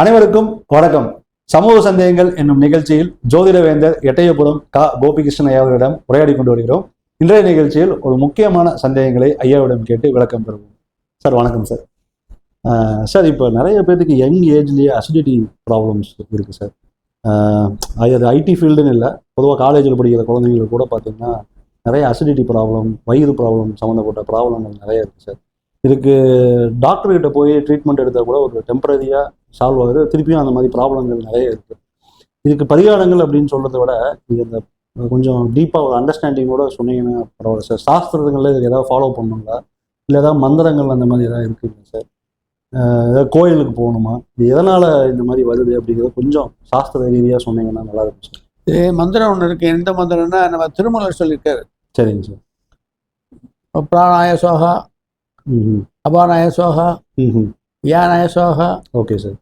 அனைவருக்கும் வணக்கம். சமூக சந்தேகங்கள் என்னும் நிகழ்ச்சியில் ஜோதிட வேந்தர் எட்டயபுரம் கா. கோபிகிருஷ்ணன் ஐயா அவர்களிடம் உரையாடி கொண்டு வருகிறோம். இன்றைய நிகழ்ச்சியில் ஒரு முக்கியமான சந்தேகங்களை ஐயாவிடம் கேட்டு விளக்கம் பெறுவோம். சார் வணக்கம் சார். சார் இப்போ நிறைய பேர்த்துக்கு யங் ஏஜ்லேயே அசிடிட்டி ப்ராப்ளம்ஸ் இருக்குது சார். அது ஐடி ஃபீல்டுன்னு இல்லை. பொதுவாக காலேஜில் படிக்கிற குழந்தைங்களுக்கு கூட பார்த்தீங்கன்னா நிறைய அசிடிட்டி ப்ராப்ளம் வயிறு ப்ராப்ளம் சம்மந்தப்பட்ட ப்ராப்ளங்கள் நிறைய இருக்குது சார். இதுக்கு டாக்டர் கிட்ட போய் ட்ரீட்மெண்ட் எடுத்தால் கூட ஒரு டெம்பரரியாக சால்வ் ஆகுது. திருப்பியும் அந்த மாதிரி ப்ராப்ளங்கள் நிறைய இருக்குது இதுக்கு பரிகாரங்கள் அப்படின்னு சொல்றதை விட இது இந்த கொஞ்சம் டீப்பாக ஒரு அண்டர்ஸ்டாண்டிங்கோட சொன்னீங்கன்னா பரவாயில்ல சார். சாஸ்திரங்களில் இதுக்கு ஏதாவது ஃபாலோ பண்ணுங்களா இல்லை ஏதாவது மந்திரங்கள் அந்த மாதிரி ஏதாவது இருக்குங்க சார்? ஏதாவது கோயிலுக்கு போகணுமா? இது எதனால் இந்த மாதிரி வருது அப்படிங்கிறத கொஞ்சம் சாஸ்திர ரீதியாக சொன்னீங்கன்னா நல்லா இருக்கும் சார். இது மந்திரம் ஒன்று இருக்கு. எந்த மந்திரம்னா நம்ம திருமலர் சொல்லியிருக்காரு. சரிங்க சார். பிராணாய சோகா அபானாய சோகா ம் யானாய சோகா ஓகே சார்.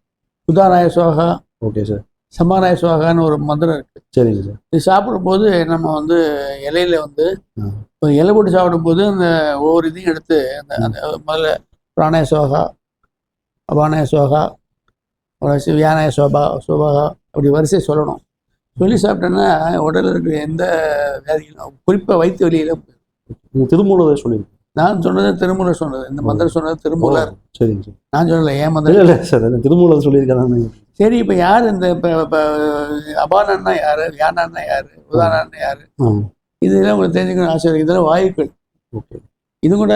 உதானாய சோகா ஓகே சார். சமானாய சோகான்னு ஒரு மந்திரம் இருக்கு. சரிங்க சார். இது சாப்பிடும்போது நம்ம வந்து இலையில வந்து இலை போட்டு சாப்பிடும்போது அந்த ஒவ்வொரு இதையும் எடுத்து அந்த அந்த முதல்ல பிராணாய சோகா அபானாய சோகா அப்புறம் யானாய சோபா சோபாகா அப்படி வரிசை சொல்லணும். சொல்லி சாப்பிட்டோன்னா உடல்ல இருக்கிற எந்த வியாதிகளும் குறிப்பாக வயிற்று வலியில திருமூலதை சொல்லியிருக்கீங்க. நான் சொன்னது திருமூலர் சொன்னது. இந்த மந்திரம் சொன்னது திருமூலர். சரிங்க சார். நான் சொல்லல ஏன் மந்திரம் இல்லை சார் திருமூலர் சொல்லியிருக்காங்க சரி இப்ப யார் இந்த அபானன்னா யாரு? யானான்னா யாரு? உதாரணம்னா யாரு? இதெல்லாம் உங்களுக்கு தெரிஞ்சுக்கணும் ஆசை இருக்கு இதெல்லாம் வாயுக்கள். ஓகே இது கூட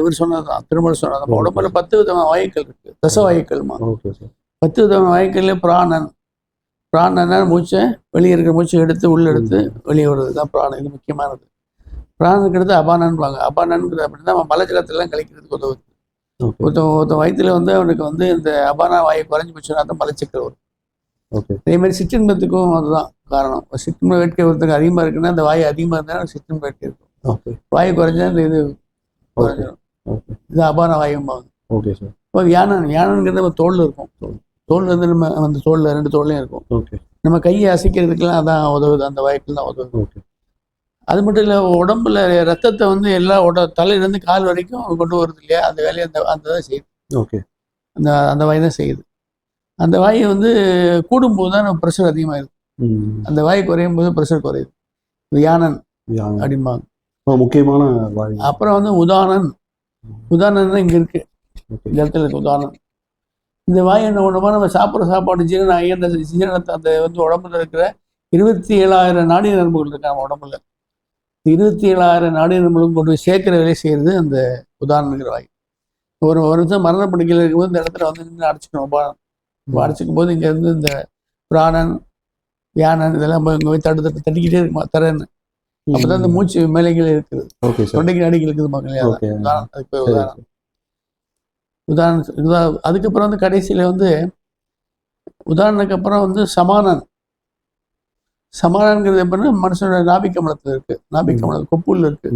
இவர் சொன்னதுதான் திருமூலர் சொன்னது நம்ம உடம்புல பத்து விதமான வாயுக்கள் இருக்கு. தச வாயுக்கள்மா ஓகே சார். பத்து விதமான வாயுக்கள்ல பிராணன். பிராணன்னா மூச்சை வெளியே இருக்கிற மூச்சை எடுத்து உள்ள எடுத்து வெளியே விடுறது தான் பிராணம் இது முக்கியமானது. பிராணனுக்கு எடுத்து அபானன்பாங்க. அபானன்கிறது அப்படின்னா நம்ம மலஜலத்தெல்லாம் கழிக்கிறதுக்கு உதவுது. ஒருத்தன் ஒருத்தன் வயிற்றுல வந்து அவனுக்கு வந்து இந்த அபான வாயு குறைஞ்சி போச்சுன்னா தான் மலச்சிக்கல் வரும். ஓகே. அதே மாதிரி சிற்றின்பத்துக்கும் அதுதான் காரணம். சிற்றின்ப வேட்கை ஒருத்தருக்கு அதிகமாக இருக்குன்னா அந்த வாயு அதிகமாக இருந்தால் சிற்றின்ப வேட்கை இருக்கும். ஓகே. வாயு குறைஞ்சா இந்த இது குறைஞ்சிடும் இது அபான வாயும்பாங்க. Okay sir. இப்போ யானன் யானங்கிறது நம்ம தோல்ல இருக்கும். தோல்ல இருந்து நம்ம அந்த தோல்ல ரெண்டு தோல்லையும் இருக்கும். ஓகே. நம்ம கையை அசைக்கிறதுக்கெல்லாம் அதான் உதவுது. அந்த தான் உதவுது. ஓகே. அது மட்டும் இல்லை உடம்புல ரத்தத்தை வந்து எல்லா உட தலையிலேருந்து கால் வரைக்கும் கொண்டு வருது இல்லையா? அந்த வேலையை அந்த அந்த தான் செய்யுது. ஓகே. அந்த அந்த வாய் தான் செய்யுது. அந்த வாய் வந்து கூடும்போது தான் நம்ம ப்ரெஷர் அதிகமாகிடுது அந்த வாய் குறையும் போது ப்ரெஷர் குறையுது இது யானன் யா- அப்படிம்பாங்க. முக்கியமான வாய். அப்புறம் வந்து உதானன். உதாரணம் தான் இங்கே இருக்கு. இந்த இடத்துல இருக்கு உதாரணம் இந்த வாய் என்ன பண்ணுமா நம்ம சாப்பிட்ற சாப்பாடு ஜீரணம் ஆகி அந்த ஜீரணத்தை அந்த வந்து உடம்புல இருக்கிற இருபத்தி ஏழாயிரம் நாடி நரம்புகள் இருக்கு நம்ம உடம்புல. இருபத்தி ஏழாயிரம் நாடி நரம்புகளும் கொண்டு போய் சேர்க்கிற வேலையை செய்யறது அந்த உதாரணங்கிற வாய் ஒரு ஒரு வருஷம் மரண படுக்கையில் இருக்கும்போது இந்த இடத்துல வந்து நின்று அடைச்சிக்கணும் அடைச்சிக்கும் போது இங்க இருந்து இந்த பிராணன் யானன் இதெல்லாம் போய் இங்க போய் தடு தட்டு தட்டிக்கிட்டே இருக்குமா தரேன்னு. அப்பதான் இந்த மூச்சு மேலைகள் இருக்குது. தொண்டைக்கு அடிக்கல் இருக்குது மக்களே உதாரணம் அதுக்கு உதாரணம். உதாரணம் உதா- அதுக்கப்புறம் வந்து கடைசியில வந்து உதாரணத்துக்கு அப்புறம் வந்து சமானன் சமானங்கிறது எப்படின்னா மனுஷனோட நாபிக்கமலத்தில் இருக்கு. நாபிக்கமலம் கொப்புல இருக்கு.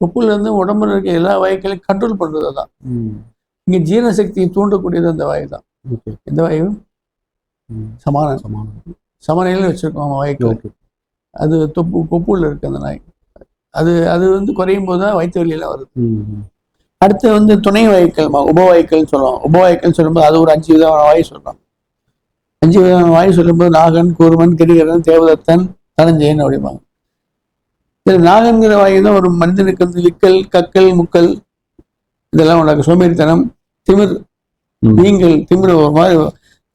கொப்புல இருந்து உடம்புல இருக்க எல்லா வாயுக்களையும் கண்ட்ரோல் பண்றது தான் இங்க ஜீரண சக்தியை தூண்டக்கூடியது அந்த வாயு தான். எந்த வாயு ம். சமானன் சமானம் சமநிலையில் வச்சிருக்கோம் வாயுக்கள் ஓகே. அது தொப்பு கொப்புல இருக்கு அந்த நாய். அது அது வந்து குறையும் போது தான் வயிற்று வலியெல்லாம் வருது. அடுத்து வந்து துணை வாயுக்கள் ம- உபவாயுக்கள் சொல்லுவோம். உபவாயுக்கள் சொல்லும்போது அது ஒரு அஞ்சு விதமான வாயு சொல்றோம். அஞ்சு விதமான வாயு சொல்லும்போது நாகன் கூர்மன் கிரிகரன் தேவதத்தன் தனஞ்சயன் அப்படிம்பாங்க. இதில் நாகன்கிற வாயு தான் ஒரு மனிதனுக்கு வந்து விக்கல் கக்கல் முக்கல் இதெல்லாம் உனக்கு சோம்பேறித்தனம் திமிர். நீங்கள் திமிர் ஒரு மாதிரி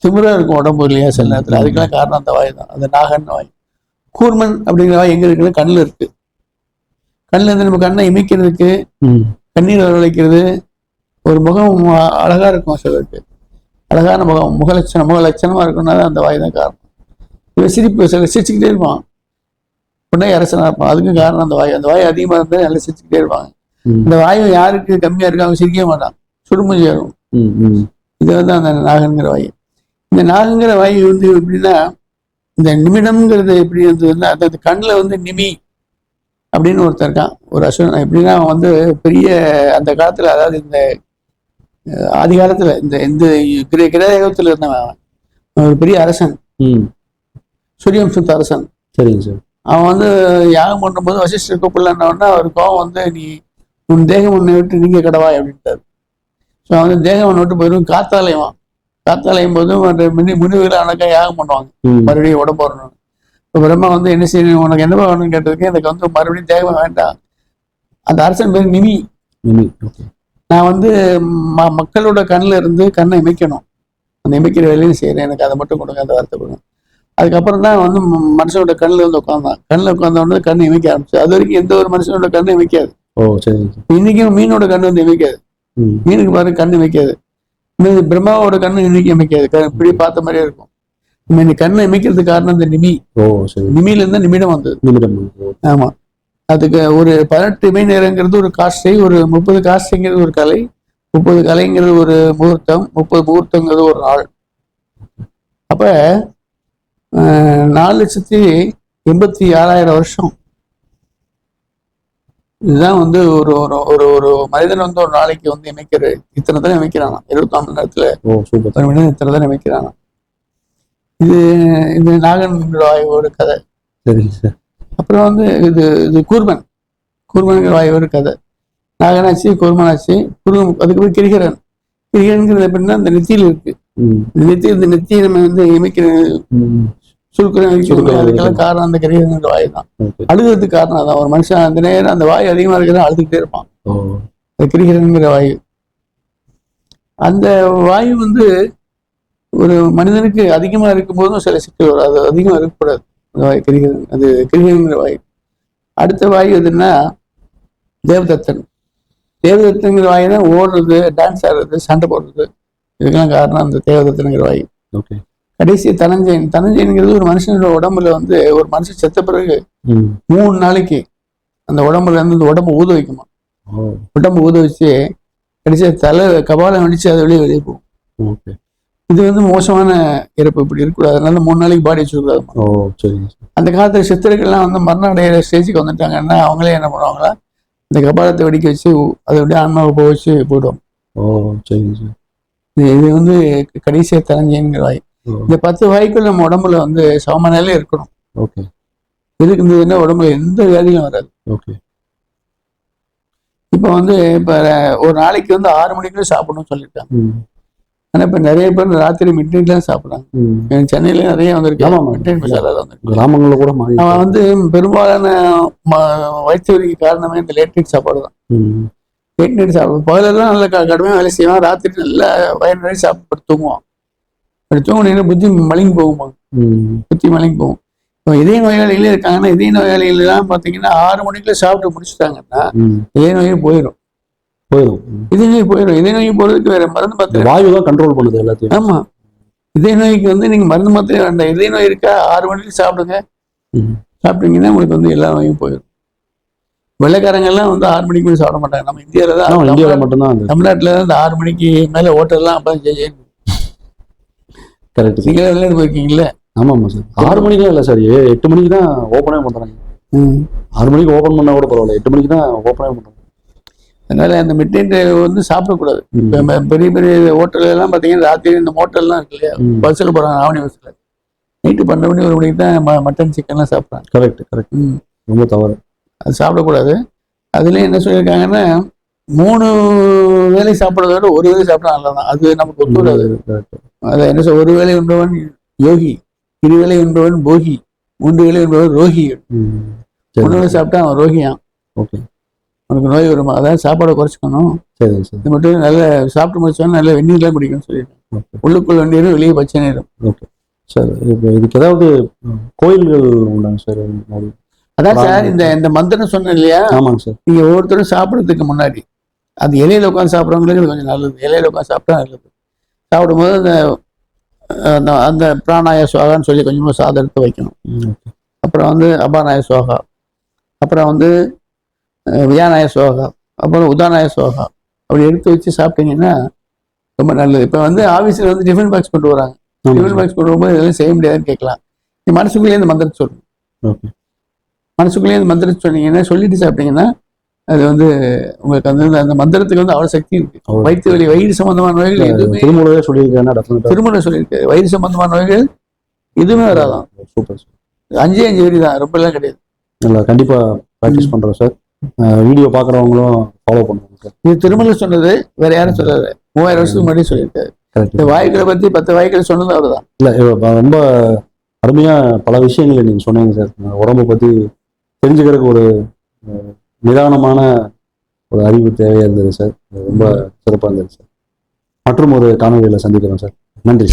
திமிரா இருக்கும் உடம்பு இல்லையா சில நேரத்தில். அதுக்கெல்லாம் காரணம் அந்த வாயு தான். அந்த நாகன் வாயு. கூர்மன் அப்படிங்கிற வாயு எங்க இருக்குன்னா கண்ணில் இருக்கு. கண்ணில் இருந்து நம்ம கண்ணை இமைக்கிறதுக்கு கண்ணீர் வரவழைக்கிறது ஒரு முகம் அழகா இருக்கும் சிலருக்கு. அழகான முகம் முகலட்சணம் முக லட்சணமா இருக்கும்னா தான் அந்த வாய் தான் காரணம். இவன் சிரிப்பு சில சிரிச்சுக்கிட்டே இருப்பான். உடனே அரசனா இருப்பான். அதுக்கும் காரணம் அந்த வாய். அந்த வாய் அதிகமா இருந்தால் நல்லா சிரிச்சுக்கிட்டே இருப்பாங்க. இந்த வாயு யாருக்கு கம்மியா இருக்கு அவங்க சிரிக்கவே மாட்டான் சுடுமூஞ்சி வரும் இது வந்து அந்த நாகங்கிற வாயு. இந்த நாகங்கிற வாயு வந்து எப்படின்னா இந்த நிமிடம்ங்கிறது எப்படி இருந்ததுன்னா அந்த கண்ணில் வந்து நிமி அப்படின்னு ஒருத்தர் இருக்கான். ஒரு அசுரன். எப்படின்னா அவன் வந்து பெரிய அந்த காலத்துல அதாவது இந்த ஆதி காலத்துல இந்த இந்த கிரே- கிரேகத்துல இருந்தவன் ஒரு பெரிய அரசன். சூரியவம்சத்து அரசன். சரிங்க சார். அவன் வந்து யாகம் பண்ணும்போது வசிஷ்டர் கூப்பிடலன்னொடனே அவர் கோவம் வந்து நீ உன் தேகம் உன்னை விட்டு நீங்க கடவாய் அப்படின்ட்டார். ஸோ அவன் வந்து தேகம் உன்னை விட்டு போயிடும் காத்தாலயவான் காத்தாலையும் போதும் அந்த முனி முனிவுகளை அணக்க யாகம் பண்ணுவாங்க. மறுபடியும் உடம்பு வரணும். இப்போ பிரம்மா வந்து என்ன செய்யணும் உனக்கு என்ன வேணும்னு கேட்டதுக்கு எனக்கு வந்து மறுபடியும் தேவை வேண்டாம். அந்த அரசன் பேர் நிமி. நிமி ஓகே நான் வந்து ம- மக்களோட கண்ணில் இருந்து கண்ணை இமைக்கணும். அந்த இமைக்கிற வேலையும் செய்கிறேன் எனக்கு அதை மட்டும் கொடுங்க அந்த வார்த்தை கொடுங்க. அதுக்கப்புறம் தான் வந்து மனுஷனோட கண்ணில் வந்து உட்காந்தான். கண்ணில் உட்காந்த உடனே கண்ணை இமைக்க ஆரம்பிச்சு. அது வரைக்கும் எந்த ஒரு மனுஷனோட கண்ணை இமைக்காது. ஓ சரி சரி. இன்னைக்கும் மீனோட கண்ணு வந்து இமைக்காது. மீனுக்கு பாருங்க கண்ணு இமைக்காது. பிரம்மாவோட கண்ணு இன்னைக்கு இமைக்காது. இப்படி பார்த்த மாதிரியே இருக்கும். நம்ம இந்த கண்ணை இமைக்கிறதுக்கு காரணம் இந்த நிமி. ஓ சரி. நிமியில இருந்து நிமிடம் வந்தது. நிமிடம் ஆமா. அதுக்கு ஒரு பதினெட்டு மணி நேரங்கிறது ஒரு காஸ்டை ஒரு முப்பது காஸ்டைங்கிறது ஒரு கலை முப்பது கலைங்கிறது ஒரு முகூர்த்தம் முப்பது முகூர்த்தங்கிறது ஒரு நாள். அப்ப நாலு லட்சத்தி எண்பத்தி ஆறாயிரம் வருஷம். இதுதான் வந்து ஒரு ஒரு ஒரு ஒரு மனிதன் வந்து ஒரு நாளைக்கு வந்து இமைக்கிற இத்தனை தான் இமைக்கிறானா இருபத்தாம் மணி நேரத்துல மனிதன் இத்தனை தான் இமைக்கிறானா இது இந்த நாகன் ஆய்வோட கதை. சரி சார். அப்புறம் வந்து இது இது கூர்மன். கூர்மன்கிற வாய் ஒரு கதை. நாகனாச்சி கூர்மனாச்சி குருவம் அதுக்கப்புறம் கிரிகரன். கிரிகரன்கிறது எப்படின்னா அந்த நெத்தியில் இருக்கு. நெத்தி இந்த நெத்தியை நம்ம வந்து இமைக்கிற சுருக்குறோம், அதுக்கெல்லாம் காரணம் அந்த கிரிகரன்கிற வாய் தான். அழுகிறதுக்கு காரணம் அதான். ஒரு மனுஷன் அந்த நேரம் அந்த வாய் அதிகமாக இருக்கிறத அழுதுகிட்டே இருப்பான். அந்த கிரிகரன்கிற வாயு. அந்த வாயு வந்து ஒரு மனிதனுக்கு அதிகமாக இருக்கும்போதும் சில சிக்கல் வரும் அது அதிகமாக இருக்கக்கூடாது. அந்த வாய் கிரிகரன் அது கிரிகரன்கிற வாயு. அடுத்த வாயு எதுன்னா தேவதத்தன். தேவதத்தன்கிற வாயு தான் ஓடுறது டான்ஸ் ஆடுறது சண்டை போடுறது. இதுக்கெல்லாம் காரணம் அந்த தேவதத்தனுங்கிற வாயு. கடைசி தனஞ்சயன். தனஞ்சயனுங்கிறது ஒரு மனுஷனோட உடம்புல வந்து ஒரு மனுஷன் செத்த பிறகு மூணு நாளைக்கு அந்த உடம்புல இருந்து இந்த உடம்பு ஊத வைக்குமா? உடம்பு ஊத வச்சு கடைசியா தலை கபாலம் வெடிச்சு அது வெளியே வெளியே போகும். இது வந்து மோசமான இறப்பு. இப்படி இருக்கக்கூடாது. அதனால மூணு நாளைக்கு பாடி வச்சுக்கூடாது ஓ சார். அந்த காலத்துல சித்தர்கள்லாம் வந்து மரணம் அடையிற ஸ்டேஜுக்கு வந்துட்டாங்கன்னா அவங்களே என்ன பண்ணுவாங்களா? இந்த கபாலத்தை வெடிக்க வச்சு அதை அப்படியே ஆன்மாவை போக வச்சு போயிடுவாங்க. ஓ சார். இது வந்து கடைசியா தரஞ்சேங்கிற வாய். இந்த பத்து வாய்க்குள் நம்ம உடம்புல வந்து சம நிலையில இருக்கணும். ஓகே. எதுக்கு இருந்ததுன்னா உடம்புல எந்த வியாதியும் வராது. ஓகே. இப்போ வந்து இப்போ ஒரு நாளைக்கு வந்து ஆறு மணிக்குள்ள சாப்பிடணும்னு சொல்லியிருக்காங்க ம் ஆனா இப்போ நிறைய பேர் ராத்திரி மிட் நைட்லாம் சாப்பிடுறாங்க. ம். சென்னையில நிறைய வந்திருக்கு. ஆமா, ஆமா. மிட் நைட் மசாலா கிராமங்களில் கூட அவன் வந்து பெரும்பாலான ம- வயிற்று வலிக்கு காரணமே இந்த லேட் நைட் சாப்பாடு தான். லேட் நைட் சாப்பிடும் பகலெல்லாம் நல்ல கடுமையாக வேலை செய்வான். ராத்திரி நல்லா வயிறு நிறைய சாப்பிட்டு தூங்குவான். அப்படி தூங்கினீங்கன்னா புத்தி மலிங்கி போகுமா? புத்தி மலிங்கி போகும். இப்போ இதய நோயாளிகளே இருக்காங்கன்னா இதய நோயாளிகள்லாம் பார்த்தீங்கன்னா ஆறு மணிக்குள்ள சாப்பிட்டு முடிச்சுட்டாங்கன்னா இதய நோயே போயிடும் போயிடும். இதய நோய் போயிடும். இதய நோய் போகிறதுக்கு வேற மருந்து மாத்திரை வாயு தான் கண்ட்ரோல் பண்ணுது எல்லாத்தையும். ஆமா. இதய நோய்க்கு வந்து நீங்க மருந்து மாத்திரை வேண்டாம். இதய நோய் இருக்கா? ஆறு மணிக்கு சாப்பிடுங்க. சாப்பிட்டீங்கன்னா உங்களுக்கு வந்து எல்லா நோயும் போயிடும். வெள்ளைக்காரங்க எல்லாம் வந்து ஆறு மணிக்கு மேல சாப்பிட மாட்டாங்க. நம்ம இந்தியாவில தான் இந்தியாவில் மட்டும்தான் அந்த தமிழ்நாட்டுல தான் இந்த ஆறு மணிக்கு மேல ஹோட்டல்லாம் அப்ப ஜெய் கரெக்ட் சார் நீங்க விளையாடு போயிருக்கீங்கல்ல? ஆமா ஆமா சார் ஆறு மணிக்கெல்லாம் இல்லை சார் எட்டு மணிக்கு தான் ஓப்பனே பண்றாங்க. ஆறு மணிக்கு ஓப்பன் பண்ணா கூட பரவாயில்ல. எட்டு மணிக்கு தான் ஓப்பனே பண்றாங்க. அதனால அந்த மிட் நைட் வந்து சாப்பிடக்கூடாது. இப்ப பெரிய பெரிய ஹோட்டல் எல்லாம் பாத்தீங்கன்னா ராத்திரி இந்த மோட்டல்லாம் இருக்கு இல்லையா. பஸ்ஸில் போறாங்க ஆவணி பஸ்ஸில் நைட்டு பன்னெண்டு மணி ஒரு மணிக்கு தான் மட்டன் சிக்கன்லாம் சாப்பிட்றாங்க. கரெக்ட் கரெக்ட் ரொம்ப தவறு. அது சாப்பிடக்கூடாது. அதுலயும் என்ன சொல்லியிருக்காங்கன்னா மூணு வேளை சாப்பிட்றத விட ஒரு வேளை சாப்பிட்டா நல்லதான் அது நமக்கு ஒத்து வராது. அதை என்ன சொல் ஒரு வேளை உண்பவன் யோகி இரு வேளை உண்பவன் போகி மூன்று வேளை உண்பவன் சரி. வேளை சாப்பிட்டா அவன் ரோகியான் ஓகே. உனக்கு நோய் வருமா? அதாவது சாப்பாடை குறைச்சிக்கணும். சரிங்க சார். இது மட்டும் நல்ல சாப்பிட்டு முடிச்சோன்னா நல்ல வெந்நீர்லாம் குடிக்கணும்னு ஓகே. உள்ளுக்குள் வெந்நீரும் வெளியே பச்சை நீரும் சார் இப்போ இதுக்கு ஏதாவது கோயில்கள் உண்டாங்க சார்? அதான் சார் இந்த இந்த மந்திரம் சொன்னேன் இல்லையா? ஆமாங்க சார். நீங்க ஒவ்வொருத்தரும் சாப்பிட்றதுக்கு முன்னாடி அது இலையில உட்காந்து சாப்பிட்றவங்களுக்கு கொஞ்சம் நல்லது. இலையில உட்காந்து சாப்பிட்டா நல்லது. சாப்பிடும்போது அந்த அந்த அந்த பிராணாய சுவாகான்னு சொல்லி கொஞ்சமாக சாதம் எடுத்து வைக்கணும். அப்புறம் வந்து அபாநாய சுவாகா. அப்புறம் வந்து அஹ், வியாநாய சுவாகா அப்புறம் உதாநாய சுவாகா அப்படி எடுத்து வச்சு சாப்பிட்டீங்கன்னா ரொம்ப நல்லது. இப்போ வந்து ஆஃபீஸில் வந்து டிஃபன் பாக்ஸ் கொண்டு வராங்க. டிஃபன். பாக்ஸ் கொண்டு வரும்போது இதெல்லாம் செய்ய முடியாதுன்னு கேட்கலாம். நீ மனசுக்குள்ளேயே இந்த மந்திரத்தை சொல்லணும் மனசுக்குள்ளேயே இந்த மந்திரத்தை சொன்னீங்கன்னா சொல்லிட்டு சாப்பிட்டீங்கன்னா அது வந்து உங்களுக்கு அந்த- அந்த மந்திரத்துக்கு வந்து அவ்வளவு சக்தி இருக்கு. வயிற்று வலி வயிறு சம்பந்தமான நோய்கள் எதுவுமே திருமூலவே சொல்லியிருக்கேன்னா டெஃபினட்டா திருமணம் சொல்லியிருக்கு வயிறு சம்பந்தமான நோய்கள் எதுவுமே வராதான் சூப்பர். அஞ்சே அஞ்சு வரி தான். ரொம்ப எல்லாம் கிடையாது. நல்லா கண்டிப்பா ப்ராக்டிஸ் பண்றோம் சார் வீடியோ பார்க்குறவங்களும் ஃபாலோ பண்ணுவாங்க இது திருமணம் சொன்னது வேற யாரும் சொல்லாது மூவாயிரம் வருஷத்துக்கு முன்னாடி சொல்லியிருக்காரு. இந்த வாயுக்களை பத்தி பத்து வாயுக்களை சொன்னது அவர் தான் இல்லை ரொம்ப அருமையா பல விஷயங்களை நீங்க சொன்னீங்க சார். உடம்பை பத்தி தெரிஞ்சுக்கிறதுக்கு ஒரு நிதானமான ஒரு அறிவு தேவையா இருந்தது சார். ரொம்ப சிறப்பாக இருந்தது சார். மற்றும் ஒரு காணொலியில் சந்திக்கிறோம் சார். நன்றி